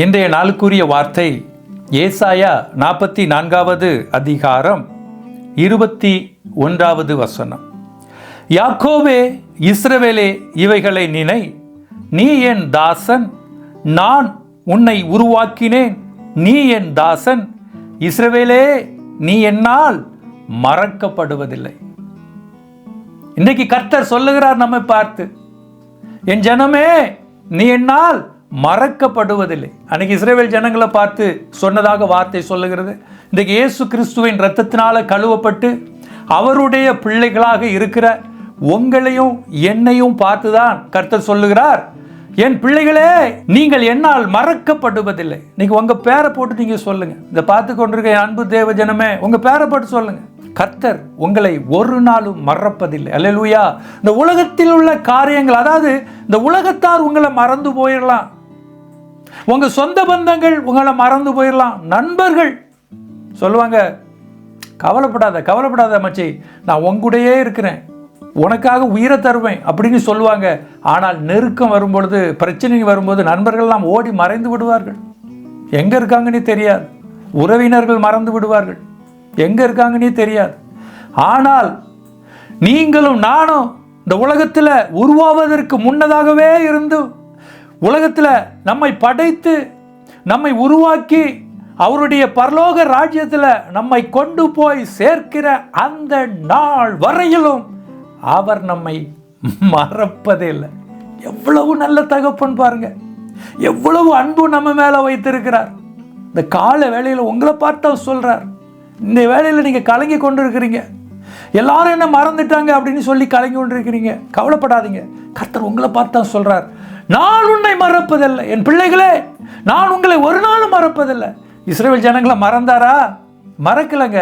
இன்றைய நாளுக்குரிய வார்த்தை ஏசாயா நாற்பத்தி நான்காவது அதிகாரம் இருபத்தி ஒன்றாவது வசனம். யாக்கோவே இஸ்ரவேலே இவைகளை நினை. நீ என் தாசன் நான் உன்னை உருவாக்கினேன். நீ என் தாசன் இஸ்ரவேலே நீ என்னால் மறக்கப்படுவதில்லை. இன்றைக்கு கர்த்தர் சொல்லுகிறார் நம்மை பார்த்து. என் ஜனமே நீ என்னால் மறக்கப்படுவதில்லை. அன்னைக்கு இஸ்ரேவேல் ஜனங்களை பார்த்து சொன்னதாக வார்த்தை சொல்லுகிறது. இன்றைக்கு இயேசு கிறிஸ்துவின் ரத்தத்தினால் கழுவப்பட்டு அவருடைய பிள்ளைகளாக இருக்கிற உங்களையும் என்னையும் பார்த்துதான் கர்த்தர் சொல்லுகிறார். என் பிள்ளைகளே நீங்கள் என்னால் மறக்கப்படுவதில்லை. நீங்க உங்க பேரை போட்டு நீங்க சொல்லுங்க. இந்த பார்த்து கொண்டிருக்க அன்பு தேவ ஜனமே உங்க பேரை போட்டு சொல்லுங்க. கர்த்தர் உங்களை ஒரு நாளும் மறப்பதில்லை. அல்லேலூயா இந்த உலகத்தில் உள்ள காரியங்கள் அதாவது இந்த உலகத்தார் உங்களை மறந்து போயிடலாம். உங்கள் சொந்த பந்தங்கள் உங்களை மறந்து போயிடலாம் நண்பர்கள். சொல்லுவாங்க கவலைப்படாத கவலைப்படாத மச்சி நான் உங்கூடையே இருக்கிறேன். உனக்காக உயிரை தருவேன் அப்படின்னு சொல்லுவாங்க. ஆனால் நெருக்கம் வரும்பொழுது பிரச்சனை வரும்போது நண்பர்கள்லாம் ஓடி மறைந்து விடுவார்கள். எங்கே இருக்காங்கன்னே தெரியாது. உறவினர்கள் மறந்து விடுவார்கள். எங்கே இருக்காங்கன்னே தெரியாது. ஆனால் நீங்களும் நானும் இந்த உலகத்தில் உருவாவதற்கு முன்னதாகவே இருந்தும் உலகத்தில் நம்மை படைத்து நம்மை உருவாக்கி அவருடைய பரலோக ராஜ்யத்தில் நம்மை கொண்டு போய் சேர்க்கிற அந்த நாள் வரையிலும் அவர் நம்மை மறப்பதே இல்லை எவ்வளவு நல்ல தகப்பன் பாருங்க. எவ்வளவு அன்பு நம்ம மேலே வைத்திருக்கிறார். இந்த கால வேலையில் உங்களை பார்த்து அவர் சொல்கிறார் இந்த வேலையில் நீங்கள் கலங்கி கொண்டு இருக்கிறீங்க எல்லாரும் என்ன மறந்துட்டாங்க அப்படின்னு சொல்லி கலங்கி கொண்டு இருக்கிறீங்க கவலைப்படாதீங்க. கர்த்தர் உங்களை பார்த்தா சொல்கிறார் நான் உன்னை மறப்பதில்லை. என் பிள்ளைகளே நான் உங்களை ஒரு நாளும் மறப்பதில்லை. இஸ்ரேல் ஜனங்களை மறந்தாரா? மறக்கலைங்க.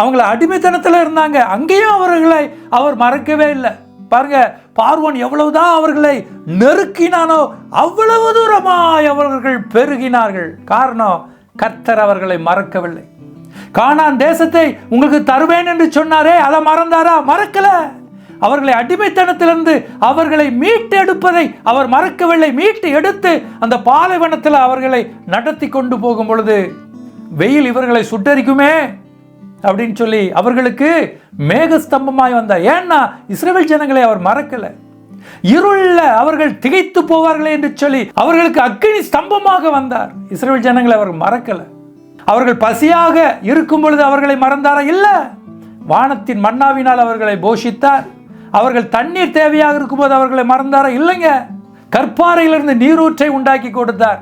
அவங்கள அடிமைத்தனத்தில் இருந்தாங்க. அங்கேயும் அவர்களை அவர் மறக்கவே இல்லை. பாருங்க பார்வோன் எவ்வளவுதான் அவர்களை நெருக்கினானோ அவ்வளவு தூரமாய் அவர்கள் பெருகினார்கள். காரணம் கர்த்தர் அவர்களை மறக்கவில்லை. காணான் தேசத்தை உங்களுக்கு தருவேன் என்று சொன்னாரே அதை மறந்தாரா? மறக்கலை. அவர்களை அடிமைத்தனத்திலிருந்து அவர்களை மீட்டு எடுப்பதை அவர் மறக்கவில்லை. மீட்டு எடுத்து அந்த பாலைவனத்தில் அவர்களை நடத்தி கொண்டு போகும் பொழுது வெயில் இவர்களை சுட்டரிக்குமே? அப்படின்னு சொல்லி அவர்களுக்கு மேகஸ்தம்பமாய் வந்தார். ஏன்னா இஸ்ரேல் ஜனங்களை அவர் மறக்கல. இருள அவர்கள் திகைத்து போவார்களே என்று சொல்லி அவர்களுக்கு அக்னி ஸ்தம்பமாக வந்தார். இஸ்ரேல் ஜனங்களை அவர் மறக்கல. அவர்கள் பசியாக இருக்கும் பொழுது அவர்களை மறந்தாரா? இல்ல. வானத்தின் மன்னாவினால் அவர்களை போஷித்தார். அவர்கள் தண்ணீர் தேவையாக இருக்கும்போது அவர்களை மறந்தாரா? இல்லைங்க. கற்பாறையிலிருந்து நீரூற்றை உண்டாக்கி கொடுத்தார்.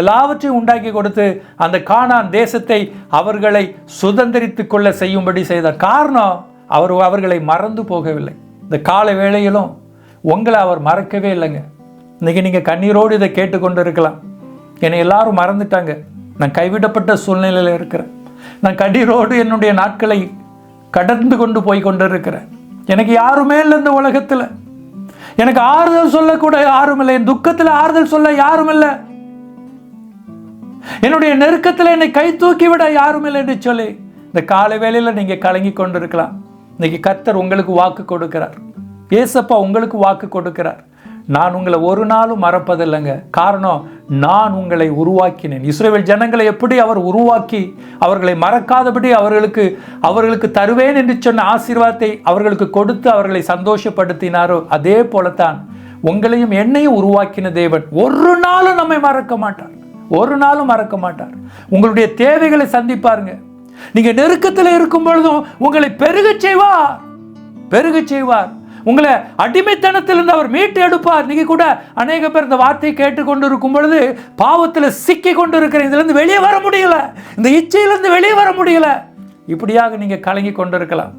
எல்லாவற்றையும் உண்டாக்கி கொடுத்து அந்த காணான் தேசத்தை அவர்களை சுதந்திரித்து கொள்ள செய்யும்படி செய்தார் காரணம் அவர் அவர்களை மறந்து போகவில்லை. இந்த கால வேளையிலும் உங்களை அவர் மறக்கவே இல்லைங்க. இன்னைக்கு நீங்கள் கண்ணீரோடு இதை கேட்டுக்கொண்டு இருக்கலாம் என்னை எல்லாரும் மறந்துட்டாங்க. நான் கைவிடப்பட்ட சூழ்நிலையில் இருக்கிறேன். நான் கண்ணீரோடு என்னுடைய நாட்களை கடந்து கொண்டு போய் கொண்டு இருக்கிறேன் எனக்கு யாருமே இல்லை இந்த உலகத்தில். எனக்கு ஆறுதல் சொல்லக்கூட யாரும் இல்லை. என் துக்கத்தில் ஆறுதல் சொல்ல யாரும் இல்லை. என்னுடைய நெருக்கத்தில் என்னை கை தூக்கி விட யாரும் இல்லை என்று சொல்லி இந்த காலை வேலையில் நீங்கள் கலங்கி கொண்டு இருக்கலாம் இன்னைக்கு கர்த்தர் உங்களுக்கு வாக்கு கொடுக்கிறார். ஏசப்பா உங்களுக்கு வாக்கு கொடுக்கிறார். நான் உங்களை ஒரு நாளும் மறப்பதில்லைங்க. காரணம் நான் உங்களை உருவாக்கினேன். இஸ்ரேல் ஜனங்களை எப்படி அவர் உருவாக்கி அவர்களை மறக்காதபடி அவர்களுக்கு அவர்களுக்கு தருவேன் என்று சொன்ன ஆசீர்வாதத்தை அவர்களுக்கு கொடுத்து அவர்களை சந்தோஷப்படுத்தினாரோ அதே போலத்தான் உங்களையும் என்னையும் உருவாக்கின தேவன் ஒரு நாளும் நம்மை மறக்க மாட்டார். ஒரு நாளும் மறக்க மாட்டார். உங்களுடைய தேவைகளை சந்திப்பாருங்க. நீங்க நெருக்கத்தில் இருக்கும் பொழுதும் உங்களை பெருகச் செய்வார். பெருகச் செய்வார். உங்களை அடிமைத்தனத்திலிருந்து அவர் மீட்டு எடுப்பார். நீங்க கூட அநேக பேர் இந்த வார்த்தையை கேட்டுக்கொண்டு இருக்கும் பொழுது பாவத்தில் சிக்கி கொண்டு இருக்கிற இதுலேருந்து வெளியே வர முடியல. இந்த இச்சையிலிருந்து வெளியே வர முடியல. இப்படியாக நீங்க கலங்கி கொண்டு இருக்கலாம்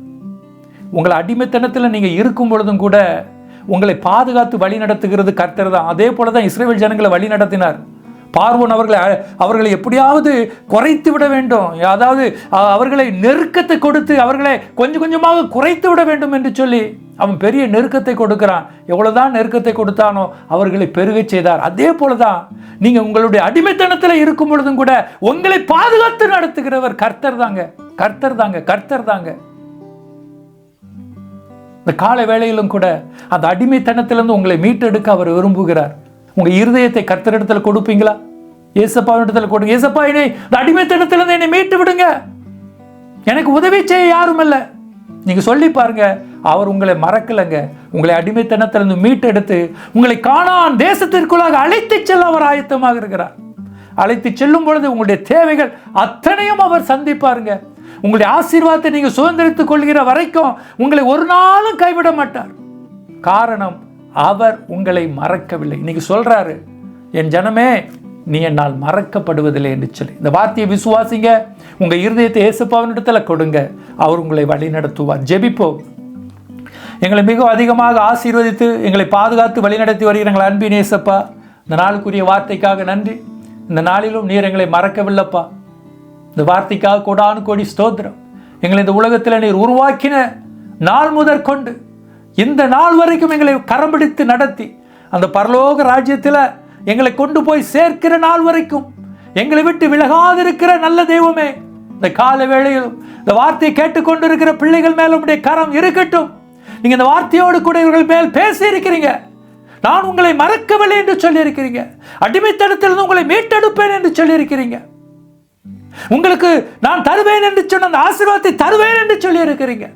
உங்களை அடிமைத்தனத்தில் நீங்க இருக்கும் பொழுதும் கூட உங்களை பாதுகாத்து வழி நடத்துகிறது கர்த்தர் தான். அதே போல தான் இஸ்ரேல் ஜனங்களை வழி நடத்தினார். பார்வன் அவர்களை அவர்களை எப்படியாவது குறைத்து விட வேண்டும். அதாவது அவர்களை நெருக்கத்தை கொடுத்து அவர்களை கொஞ்சம் கொஞ்சமாக குறைத்து விட வேண்டும் என்று சொல்லி அவன் பெரிய நெருக்கத்தை கொடுக்கிறான். எவ்வளவுதான் நெருக்கத்தை கொடுத்தானோ அவர்களை பெருகச் செய்தார். அதே போல தான் நீங்க உங்களுடைய அடிமைத்தனத்தில் இருக்கும் பொழுதும் கூட உங்களை பாதுகாத்து நடத்துகிறவர் கர்த்தர் தாங்க. கர்த்தர் தாங்க கர்த்தர் தாங்க. இந்த கால வேளையிலும் கூட அந்த அடிமைத்தனத்திலிருந்து உங்களை மீட்டெடுக்க அவர் விரும்புகிறார். உங்கள் இருதயத்தை கர்த்தரிடத்தில் கொடுப்பீங்களா? ஏசப்பா இடத்துல கொடுங்க. ஏசப்பா என்னை இந்த அடிமைத்தனத்திலிருந்து என்னை மீட்டு விடுங்க. எனக்கு உதவி செய்ய யாரும் இல்லை. நீங்கள் சொல்லி பாருங்க அவர் உங்களை மறக்கலைங்க. உங்களை அடிமைத்தனத்திலிருந்து மீட்டெடுத்து உங்களை காணான் தேசத்திற்குள்ளாக அழைத்து செல்ல அவர் ஆயத்தமாக இருக்கிறார். அழைத்து செல்லும் பொழுது உங்களுடைய தேவைகள் அத்தனையும் அவர் சந்திப்பாருங்க. உங்களுடைய ஆசீர்வாதத்தை நீங்கள் சுதந்திரித்துக் கொள்கிற வரைக்கும் உங்களை ஒரு நாளும் கைவிட மாட்டார். காரணம் அவர் உங்களை மறக்கவில்லை. இன்னைக்கு சொல்றாரு என் ஜனமே நீ என்னால் மறக்கப்படுவதில்லை என்று சொல்லி. இந்த வார்த்தையை விசுவாசிங்க. உங்க இருதயத்தை இயேசுப்பாவினிடத்துல கொடுங்க. அவர் உங்களை வழி நடத்துவார். ஜெபிப்போம். எங்களை மிக அதிகமாக ஆசீர்வதித்து எங்களை பாதுகாத்து வழிநடத்தி வருகிறாங்களா அன்பின் ஏசப்பா இந்த நாளுக்குரிய வார்த்தைக்காக நன்றி. இந்த நாளிலும் நீர் எங்களை மறக்கவில்லைப்பா. இந்த வார்த்தைக்காக கோடானு கோடி ஸ்தோத்திரம். எங்களை இந்த உலகத்தில் நீர் உருவாக்கின நாள் முதற் கொண்டு இந்த நாள் வரைக்கும் எங்களை கரம் பிடித்து நடத்தி அந்த பரலோக ராஜ்யத்தில் எங்களை கொண்டு போய் சேர்க்கிற நாள் வரைக்கும் எங்களை விட்டு விலகாதிருக்கிற நல்ல தெய்வமே இந்த கால வேளையில் இந்த வார்த்தையை கேட்டுக்கொண்டிருக்கிற பிள்ளைகள் மேல உடைய கரம் இருக்கட்டும். நீங்க இந்த வார்த்தையோடு கூட இவர்கள் மேல் பேசி இருக்கிறீங்க நான் உங்களை மறக்கவில்லை என்று சொல்லியிருக்கிறீங்க. அடிமைத்தனத்திலிருந்து உங்களை மீட்டெடுப்பேன் என்று சொல்லியிருக்கிறீங்க. உங்களுக்கு நான் தருவேன் என்று சொன்ன அந்த ஆசீர்வாதத்தை தருவேன் என்று சொல்லி இருக்கிறீங்க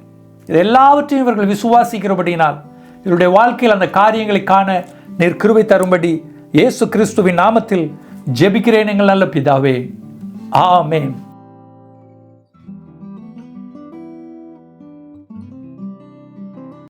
இது எல்லாவற்றையும் இவர்கள் விசுவாசிக்கிறபடியினால் இவருடைய வாழ்க்கையில் அந்த காரியங்களை காண நீர் கிருவை தரும்படி இயேசு கிறிஸ்துவின் நாமத்தில் ஜெபிக்கிறேன் எங்கள் நல்ல பிதாவே. ஆமேன்.